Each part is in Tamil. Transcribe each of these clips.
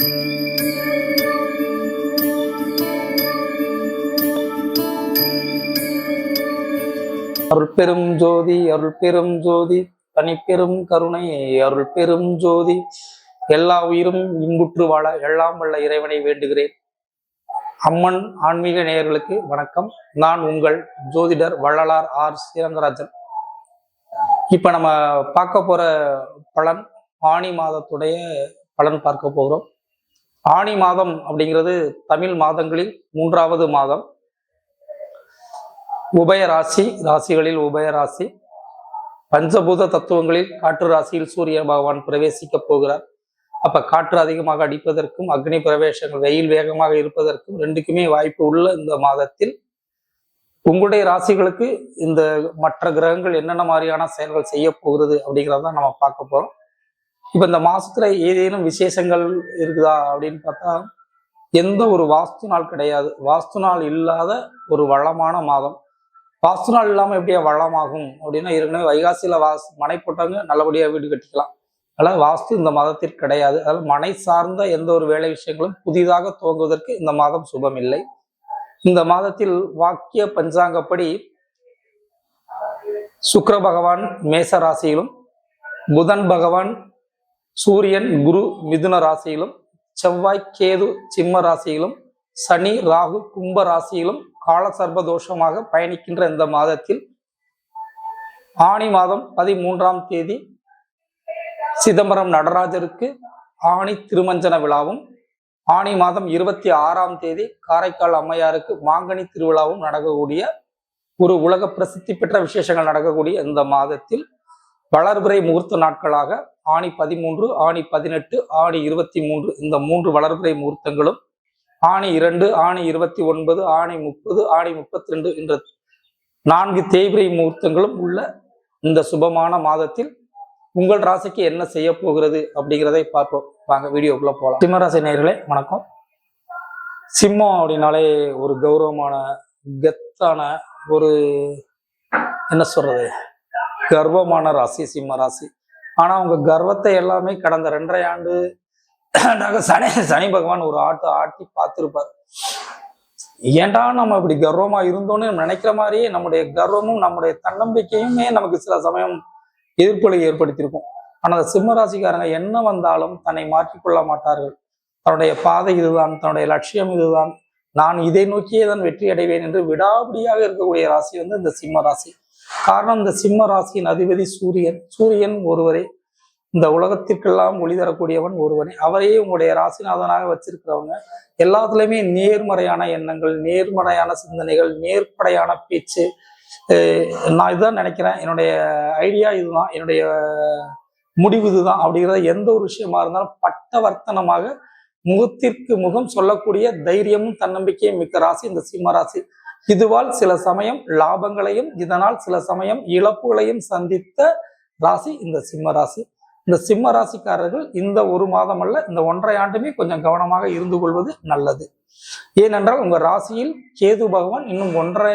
அருள் பெரும் ஜோதி அருள் பெரும் ஜோதி தனிப்பெரும் கருணை அருள் பெரும் ஜோதி. எல்லா உயிரும் இன்புற்று வாழ எல்லாம் வல்ல இறைவனை வேண்டுகிறேன். அம்மன் ஆன்மீக நேயர்களுக்கு வணக்கம். நான் உங்கள் ஜோதிடர் வள்ளலார் ஆர். ஸ்ரீரங்கராஜன் இப்ப நம்ம பார்க்க போற பலன் ஆணி மாதத்துடைய பலன் பார்க்க போகிறோம். ஆணி மாதம் அப்படிங்கிறது தமிழ் மாதங்களில் மூன்றாவது மாதம். உபய ராசி ராசிகளில் உபய ராசி. பஞ்சபூத தத்துவங்களில் காற்று ராசியில் சூரிய பகவான் பிரவேசிக்க போகிறார். அப்ப காற்று அதிகமாக அடிப்பதற்கும் அக்னி பிரவேசங்கள் வெயில் வேகமாக இருப்பதற்கும் ரெண்டுக்குமே வாய்ப்பு உள்ள இந்த மாதத்தில் உங்களுடைய ராசிகளுக்கு இந்த மற்ற கிரகங்கள் என்னென்ன மாதிரியான செயல்கள் செய்ய போகிறது அப்படிங்கிறத நம்ம பார்க்க போறோம். இப்ப இந்த மாசத்துல ஏதேனும் விசேஷங்கள் இருக்குதா அப்படின்னு பார்த்தா எந்த ஒரு வாஸ்து நாள் கிடையாது. வாஸ்து நாள் இல்லாத ஒரு வளமான மாதம். வாஸ்து நாள் இல்லாமல் எப்படியா வளமாகும் அப்படின்னா ஏற்கனவே வைகாசியில வாஸ் மனை போட்டவங்க நல்லபடியாக வீடு கட்டிக்கலாம். அதனால் வாஸ்து இந்த மாதத்திற்கு கிடையாது. அதனால் மனை சார்ந்த எந்த ஒரு வேலை விஷயங்களும் புதிதாக துவங்குவதற்கு இந்த மாதம் சுபம் இல்லை இந்த மாதத்தில் வாக்கிய பஞ்சாங்கப்படி சுக்கர பகவான் மேச ராசியிலும் புதன் பகவான் சூரியன் குரு மிதுன ராசியிலும் செவ்வாய் கேது சிம்ம ராசியிலும் சனி ராகு கும்ப ராசியிலும் கால தோஷமாக பயணிக்கின்ற இந்த மாதத்தில் ஆணி மாதம் பதிமூன்றாம் தேதி சிதம்பரம் நடராஜருக்கு ஆணி திருமஞ்சன விழாவும் ஆணி மாதம் இருபத்தி ஆறாம் தேதி காரைக்கால் அம்மையாருக்கு மாங்கனி திருவிழாவும் நடக்கக்கூடிய ஒரு உலக பிரசித்தி பெற்ற விசேஷங்கள் நடக்கக்கூடிய இந்த மாதத்தில் வளர்பிறை முகூர்த்த நாட்களாக ஆணி பதிமூன்று ஆணி பதினெட்டு ஆணி இருபத்தி மூன்று இந்த மூன்று வளர்பிறை முகூர்த்தங்களும் ஆணி இரண்டு ஆணி இருபத்தி ஒன்பது ஆணி முப்பது ஆணி முப்பத்தி ரெண்டு என்ற நான்கு தேய்பிரை முகூர்த்தங்களும் உள்ள இந்த சுபமான மாதத்தில் உங்கள் ராசிக்கு என்ன செய்ய போகிறது அப்படிங்கிறதை பார்ப்போம். வாங்க வீடியோக்குள்ள போகலாம். சிம்மராசி நேர்களே வணக்கம். சிம்மம் அப்படின்னாலே ஒரு கௌரவமான கெத்தான ஒரு என்ன சொல்றது? கர்வமான ராசி சிம்ம ராசி. ஆனா அவங்க கர்வத்தை எல்லாமே கடந்த ரெண்டரை ஆண்டு நாங்க சனி சனி பகவான் ஒரு ஆட்டு ஆட்டி பார்த்துருப்பார். ஏன்டா நம்ம இப்படி கர்வமா இருந்தோன்னு நினைக்கிற மாதிரியே நம்முடைய கர்வமும் நம்முடைய தன்னம்பிக்கையுமே நமக்கு சில சமயம் எதிர்ப்புகளை ஏற்படுத்தியிருக்கும். ஆனா அந்த சிம்ம ராசிக்காரங்க என்ன வந்தாலும் தன்னை மாற்றிக்கொள்ள மாட்டார்கள். தன்னுடைய பாதை இதுதான் தன்னுடைய லட்சியம் இதுதான். நான் இதை நோக்கியே தான் வெற்றி அடைவேன் என்று விடாபிடியாக இருக்கக்கூடிய ராசி வந்து இந்த சிம்ம ராசி. காரணம் இந்த சிம்ம ராசியின் அதிபதி சூரியன். சூரியன் ஒருவரே இந்த உலகத்திற்கெல்லாம் ஒளி தரக்கூடியவன் ஒருவனே. அவரையே உங்களுடைய ராசிநாதனாக வச்சிருக்கிறவங்க. எல்லாத்துலயுமே நேர்மறையான எண்ணங்கள் நேர்மறையான சிந்தனைகள் நேர்படையான பேச்சு. நான் இதுதான் நினைக்கிறேன். என்னுடைய ஐடியா இதுதான். என்னுடைய முடிவு இதுதான். அப்படிங்கிறத எந்த ஒரு விஷயமா இருந்தாலும் பட்டவர்த்தனமாக முகத்திற்கு முகம் சொல்லக்கூடிய தைரியமும் தன்னம்பிக்கையும் மிக்க ராசி. இந்த சிம்ம ராசி இதுவால் சில சமயம் லாபங்களையும் இதனால் சில சமயம் இழப்புகளையும் சந்தித்த ராசி இந்த சிம்ம ராசி. இந்த சிம்ம ராசிக்காரர்கள் இந்த ஒரு மாதம் அல்ல இந்த ஒன்றரை ஆண்டுமே கொஞ்சம் கவனமாக இருந்து கொள்வது நல்லது. ஏனென்றால் உங்க ராசியில் கேது பகவான் இன்னும் ஒன்றரை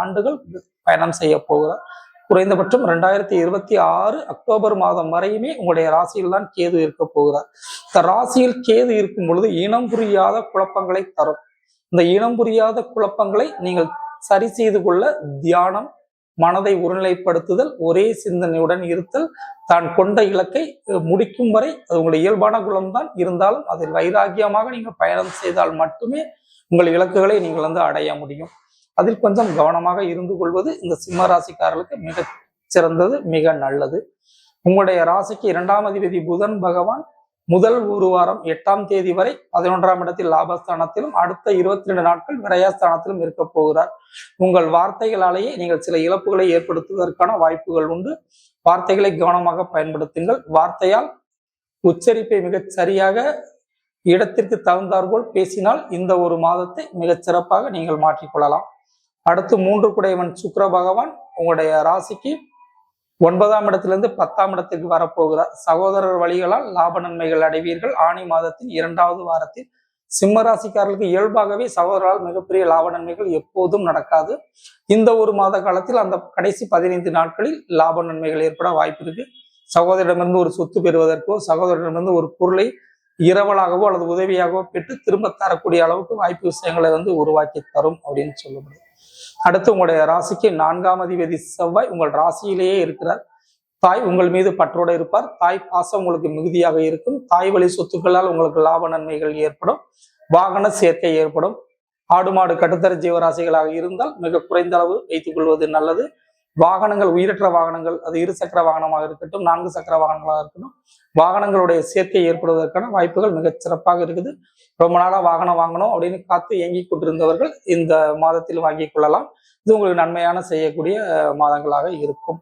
ஆண்டுகள் பயணம் செய்ய போகிறார். குறைந்தபட்சம் ரெண்டாயிரத்தி இருபத்தி ஆறு அக்டோபர் மாதம் வரையுமே உங்களுடைய ராசியில் தான் கேது இருக்க போகிறார். இந்த ராசியில் கேது இருக்கும் பொழுது இனம் புரியாத குழப்பங்களை தரும். இந்த இனம் புரியாத குழப்பங்களை நீங்கள் சரி செய்து கொள்ள தியானம் மனதை ஒருநிலைப்படுத்துதல் ஒரே சிந்தனையுடன் இருத்தல் தான் கொண்ட இலக்கை முடிக்கும் வரை அது உங்களுடைய இயல்பான குணம்தான். இருந்தாலும் அதில் வைராக்கியமாக நீங்கள் பயணம் செய்தால் மட்டுமே உங்கள் இலக்குகளை நீங்கள் வந்து அடைய முடியும். அதில் கொஞ்சம் கவனமாக இருந்து கொள்வது இந்த சிம்ம ராசிக்காரர்களுக்கு மிக சிறந்தது மிக நல்லது. உங்களுடைய ராசிக்கு இரண்டாம் அதிபதி புதன் பகவான் முதல் ஒரு வாரம் எட்டாம் தேதி வரை பதினொன்றாம் இடத்தில் லாபஸ்தானத்திலும் அடுத்த இருபத்தி ரெண்டு நாட்கள் விரயஸ்தானத்திலும் இருக்க போகிறார். உங்கள் வார்த்தைகளாலேயே நீங்கள் சில இழப்புகளை ஏற்படுத்துவதற்கான வாய்ப்புகள் உண்டு. வார்த்தைகளை கவனமாக பயன்படுத்துங்கள். வார்த்தையால் உச்சரிப்பை மிகச் சரியாக இடத்திற்கு தகுந்தாற்போல் பேசினால் இந்த ஒரு மாதத்தை மிகச் சிறப்பாக நீங்கள் மாற்றிக்கொள்ளலாம். அடுத்து மூன்று குடையவன் சுக்கர பகவான் உங்களுடைய ராசிக்கு ஒன்பதாம் இடத்திலிருந்து பத்தாம் இடத்துக்கு வரப்போகிறார். சகோதரர் வழிகளால் லாப நன்மைகள் அடைவீர்கள். ஆணி மாதத்தின் இரண்டாவது வாரத்தில் சிம்ம ராசிக்காரர்களுக்கு இயல்பாகவே சகோதரால் மிகப்பெரிய லாப நன்மைகள் எப்போதும் நடக்காது. இந்த ஒரு மாத காலத்தில் அந்த கடைசி பதினைந்து நாட்களில் லாப நன்மைகள் ஏற்பட வாய்ப்பு இருக்கு. சகோதரிடமிருந்து ஒரு சொத்து பெறுவதற்கோ சகோதரிடமிருந்து ஒரு பொருளை இரவலாகவோ அல்லது உதவியாகவோ பெற்று திரும்ப தரக்கூடிய அளவுக்கு வாய்ப்பு விஷயங்களை வந்து உருவாக்கி தரும் அப்படின்னு சொல்லப்படுது. அடுத்து உங்களுடைய ராசிக்கு நான்காம் அதிபதி செவ்வாய் உங்கள் ராசியிலேயே இருக்கிறார். தாய் உங்கள் மீது பற்றோடு இருப்பார். தாய் பாசம் உங்களுக்கு மிகுதியாக இருக்கும். தாய் வழி சொத்துக்களால் உங்களுக்கு லாப நன்மைகள் ஏற்படும். வாகன சேர்க்கை ஏற்படும். ஆடு மாடு கட்டுத்தர ஜீவராசிகளாக இருந்தால் மிக குறைந்த அளவு வைத்துக் கொள்வது நல்லது. வாகனங்கள் உயிரற்ற வாகனங்கள் அது இரு சக்கர வாகனமாக இருக்கட்டும் நான்கு சக்கர வாகனங்களாக இருக்கட்டும் வாகனங்களுடைய சேர்க்கை ஏற்படுவதற்கான வாய்ப்புகள் மிகச் சிறப்பாக இருக்குது. ரொம்ப நாளா வாகனம் வாங்கணும் அப்படின்னு காத்து இயங்கி கொண்டிருந்தவர்கள் இந்த மாதத்தில் வாங்கி கொள்ளலாம். இது உங்களுக்கு நன்மையான செய்யக்கூடிய மாதங்களாக இருக்கும்.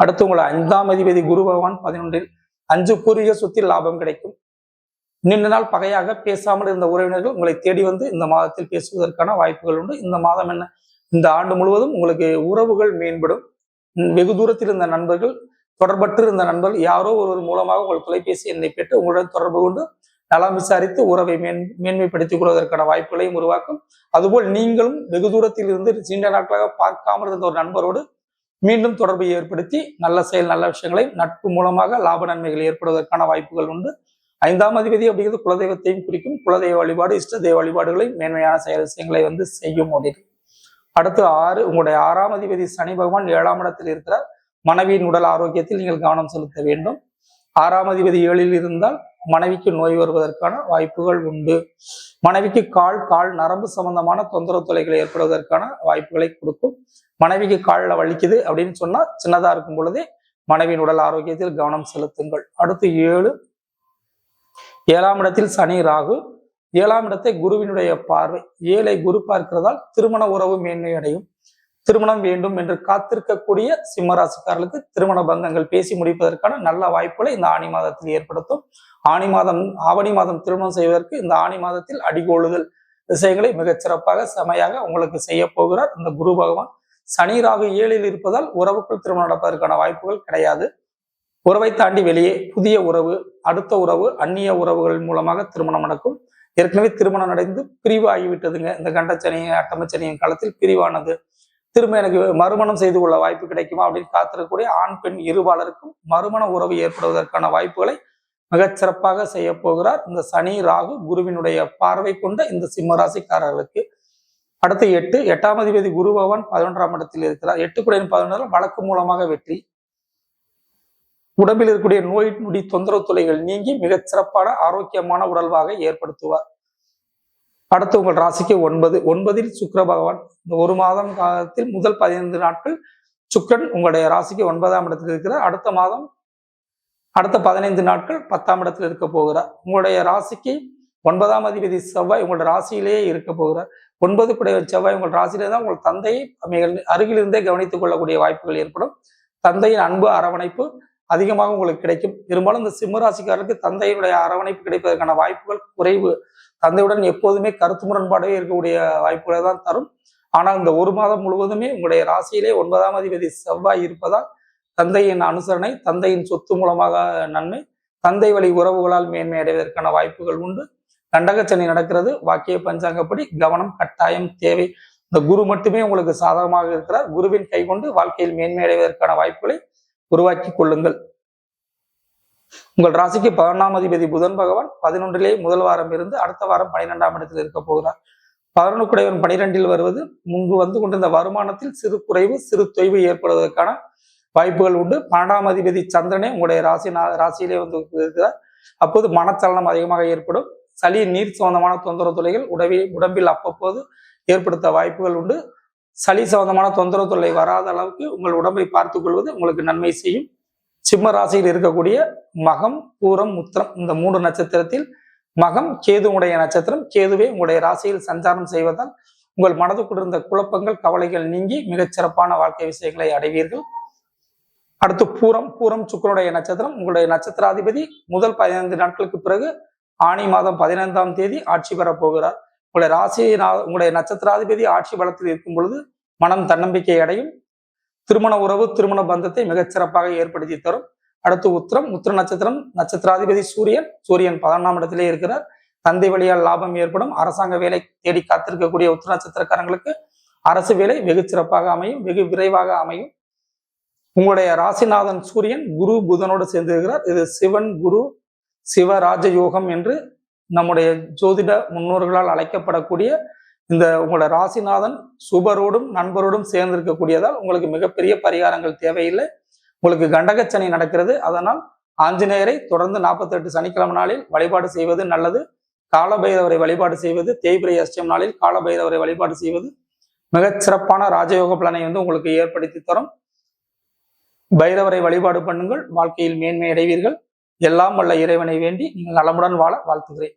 அடுத்து உங்களை ஐந்தாம் அதிபதி குரு பகவான் பதினொன்றில் அஞ்சு பூர்வீக சொத்தில் லாபம் கிடைக்கும். நீண்ட நாள் பகையாக பேசாமல் இருந்த உறவினர்கள் உங்களை தேடி வந்து இந்த மாதத்தில் பேசுவதற்கான வாய்ப்புகள் உண்டு. இந்த மாதம் என்ன? இந்த ஆண்டு முழுவதும் உங்களுக்கு உறவுகள் மேம்படும். வெகு தூரத்தில் இருந்த நண்பர்கள் தொடர்பற்று இருந்த நண்பர்கள் யாரோ ஒருவர் மூலமாக உங்கள் தொலைபேசி எண்ணை பெற்று உங்களுடன் தொடர்பு கொண்டு நலம் விசாரித்து உறவை மேன் மேன்மைப்படுத்திக் கொள்வதற்கான வாய்ப்புகளையும் உருவாக்கும். அதுபோல் நீங்களும் வெகு தூரத்தில் இருந்து நீண்ட நாட்களாக பார்க்காமல் இருந்த ஒரு நண்பரோடு மீண்டும் தொடர்பை ஏற்படுத்தி நல்ல செயல் நல்ல விஷயங்களை நட்பு மூலமாக லாப நன்மைகள் ஏற்படுவதற்கான வாய்ப்புகள் உண்டு. ஐந்தாம் அதிபதி அப்படிங்கிறது குலதெய்வத்தையும் குறிக்கும் குலதெய்வ வழிபாடு இஷ்ட தெய்வ வழிபாடுகளை மேன்மையான செயல் விஷயங்களை வந்து செய்யும் அப்படின்னு அடுத்து ஆறு உங்களுடைய ஆறாம் அதிபதி சனி பகவான் ஏழாம் இடத்தில் இருக்கிறார். மனைவியின் உடல் ஆரோக்கியத்தில் நீங்கள் கவனம் செலுத்த வேண்டும். ஆறாம் அதிபதி ஏழில் இருந்தால் மனைவிக்கு நோய் வருவதற்கான வாய்ப்புகள் உண்டு. மனைவிக்கு கால் கால் நரம்பு சம்பந்தமான தொந்தரவு தொலைகள் ஏற்படுவதற்கான வாய்ப்புகளை கொடுக்கும். மனைவிக்கு காலில் வலிக்குது அப்படின்னு சொன்னா சின்னதா இருக்கும் பொழுதே மனைவியின் உடல் ஆரோக்கியத்தில் கவனம் செலுத்துங்கள். அடுத்து ஏழு ஏழாம் இடத்தில் சனி ராகு. ஏழாம் இடத்தை குருவினுடைய பார்வை. ஏழை குரு பார்க்கிறதால் திருமண உறவு மேன்மை அடையும் திருமணம் வேண்டும் என்று காத்திருக்கக்கூடிய சிம்மராசிக்காரர்களுக்கு திருமண பந்தங்கள் பேசி முடிப்பதற்கான நல்ல வாய்ப்புகளை இந்த ஆணி மாதத்தில் ஏற்படுத்தும். ஆணி மாதம் ஆவணி மாதம் திருமணம் செய்வதற்கு இந்த ஆணி மாதத்தில் அடிகோளுதல் விஷயங்களை மிகச்சிறப்பாக செமையாக உங்களுக்கு செய்ய போகிறார் இந்த குரு பகவான். சனி ராகு ஏழில் இருப்பதால் உறவுக்குள் திருமணம் நடப்பதற்கான வாய்ப்புகள் கிடையாது. உறவை தாண்டி வெளியே புதிய உறவு அடுத்த உறவு அந்நிய உறவுகள் மூலமாக திருமணம் நடக்கும். ஏற்கனவே திருமணம் நடந்து பிரிவு ஆகிவிட்டதுங்க இந்த கண்டச்சனியும் அட்டமச்சனியின் காலத்தில் பிரிவானது. திரும்ப எனக்கு மறுமணம் செய்து கொள்ள வாய்ப்பு கிடைக்குமா அப்படின்னு காத்திருக்கக்கூடிய ஆண் பெண் இருபாலருக்கும் மறுமண உறவு ஏற்படுவதற்கான வாய்ப்புகளை மிகச்சிறப்பாக செய்ய போகிறார் இந்த சனி ராகு குருவினுடைய பார்வை கொண்ட இந்த சிம்மராசிக்காரர்களுக்கு. அடுத்து எட்டு எட்டாம் அதிபதி குரு பகவான் பதினொன்றாம் இடத்தில் இருக்கிறார். எட்டு குடையின் பதினொன்றால் வழக்கு மூலமாக வெற்றி. உடம்பில் இருக்கக்கூடிய நோய் நொடி தொந்தரவு தொலைகள் நீங்கி மிகச் சிறப்பான ஆரோக்கியமான உடல்வாக ஏற்படுத்துவார். அடுத்து உங்கள் ராசிக்கு ஒன்பது. ஒன்பதில் சுக்கர பகவான். இந்த ஒரு மாதம் காலத்தில் முதல் பதினைந்து நாட்கள் சுக்கரன் உங்களுடைய ராசிக்கு ஒன்பதாம் இடத்தில் இருக்கிறார். அடுத்த மாதம் அடுத்த பதினைந்து நாட்கள் பத்தாம் இடத்தில் இருக்க போகிறார். உங்களுடைய ராசிக்கு ஒன்பதாம் அதிபதி செவ்வாய் உங்களுடைய ராசியிலேயே இருக்க போகிறார். ஒன்பது குடைய செவ்வாய் உங்கள் ராசியிலே தான் உங்கள் தந்தையை மிக அருகிலிருந்தே கவனித்துக் கொள்ளக்கூடிய வாய்ப்புகள் ஏற்படும். தந்தையின் அன்பு அரவணைப்பு அதிகமாக உங்களுக்கு கிடைக்கும். பெரும்பாலும் இந்த சிம்மராசிக்காரருக்கு தந்தையுடைய அரவணைப்பு கிடைப்பதற்கான வாய்ப்புகள் குறைவு. தந்தையுடன் எப்போதுமே கருத்து முரண்பாடே இருக்கக்கூடிய வாய்ப்புகளை தான் தரும். ஆனால் இந்த ஒரு மாதம் முழுவதுமே உங்களுடைய ராசியிலே ஒன்பதாம் அதிபதி செவ்வாய் இருப்பதால் தந்தையின் அனுசரணை தந்தையின் சொத்து மூலமாக நன்மை தந்தை வழி உறவுகளால் மேன்மை அடைவதற்கான வாய்ப்புகள் உண்டு. கண்டகச்சனை நடக்கிறது. வாக்கிய பஞ்சாங்கப்படி கவனம் கட்டாயம் தேவை. இந்த குரு மட்டுமே உங்களுக்கு சாதகமாக இருக்கிறார். குருவின் கை கொண்டு வாழ்க்கையில் மேன்மை அடைவதற்கான வாய்ப்புகளை உருவாக்கி கொள்ளுங்கள். உங்கள் ராசிக்கு பதினொன்றாம் அதிபதி புதன் பகவான் பதினொன்றிலே முதல் வாரம் இருந்து அடுத்த வாரம் பனிரெண்டாம் இடத்தில் இருக்க போகிறார். பதினொன்றுக்குடையவன் பனிரெண்டில் வருவது முன்பு வந்து கொண்டிருந்த வருமானத்தில் சிறு குறைவு சிறு தொய்வு ஏற்படுவதற்கான வாய்ப்புகள் உண்டு. பன்னெண்டாம் அதிபதி சந்திரனே உங்களுடைய ராசி ராசியிலே வந்து இருக்கிறார் அப்போது மனச்சலனம் அதிகமாக ஏற்படும். சளி நீர் சம்பந்தமான தொந்தரவு தொலைகள் உடவி உடம்பில் அப்பப்போது ஏற்படுத்த வாய்ப்புகள் உண்டு. சளி சம்பந்தமான தொந்தரவு தொல்லை வராத அளவுக்கு உங்கள் உடம்பை பார்த்து கொள்வது உங்களுக்கு நன்மை செய்யும். சிம்ம ராசியில் இருக்கக்கூடிய மகம் பூரம் முத்திரம் இந்த மூன்று நட்சத்திரத்தில் மகம் கேதுவுடைய நட்சத்திரம். கேதுவே உங்களுடைய ராசியில் சஞ்சாரம் செய்வதால் உங்கள் மனதுக்குள் இருந்த குழப்பங்கள் கவலைகள் நீங்கி மிகச்சிறப்பான வாழ்க்கை விஷயங்களை அடைவீர்கள். அடுத்து பூரம். பூரம் சுக்கரனுடைய நட்சத்திரம். உங்களுடைய நட்சத்திராதிபதி முதல் பதினைந்து நாட்களுக்கு பிறகு ஆணி மாதம் பதினைந்தாம் தேதி ஆட்சி பெறப் போகிறார். உங்களுடைய ராசி உங்களுடைய நட்சத்திராதிபதி ஆட்சி பலத்தில் இருக்கும் பொழுது மனம் தன்னம்பிக்கை அடையும். திருமண உறவு திருமண பந்தத்தை மிகச்சிறப்பாக ஏற்படுத்தி தரும். அடுத்து உத்திரம் உத்திர நட்சத்திரம் நட்சத்திராதிபதி சூரியன். சூரியன் பதினொன்றாம் இடத்திலே இருக்கிறார். தந்தை வழியால் லாபம் ஏற்படும். அரசாங்க வேலை தேடி காத்திருக்கக்கூடிய உத்திர நட்சத்திரக்காரங்களுக்கு அரசு வேலை வெகு சிறப்பாக அமையும் வெகு விரைவாக அமையும். உங்களுடைய ராசிநாதன் சூரியன் குரு புதனோடு சேர்ந்திருக்கிறார். இது சிவன் குரு சிவராஜ யோகம் என்று நம்முடைய ஜோதிட முன்னோர்களால் அழைக்கப்படக்கூடிய இந்த உங்களோட ராசிநாதன் சுபரோடும் நண்பரோடும் சேர்ந்து இருக்கக்கூடியதால் உங்களுக்கு மிகப்பெரிய பரிகாரங்கள் தேவையில்லை. உங்களுக்கு கண்டகச்சனி நடக்கிறது. அதனால் ஆஞ்சநேயரை தொடர்ந்து நாற்பத்தெட்டு சனிக்கிழமை நாளில் வழிபாடு செய்வது நல்லது. காலபைரவரை வழிபாடு செய்வது தேய்பிரை அஷ்டம் நாளில் காலபைரவரை வழிபாடு செய்வது மிகச் சிறப்பான ராஜயோக பலனை வந்து உங்களுக்கு ஏற்படுத்தி தரும். பைரவரை வழிபாடு பண்ணுங்கள். வாழ்க்கையில் மேன்மை அடைவீர்கள். எல்லாம் வல்ல இறைவனை வேண்டி நீங்கள் நலமுடன் வாழ வாழ்த்துகிறேன்.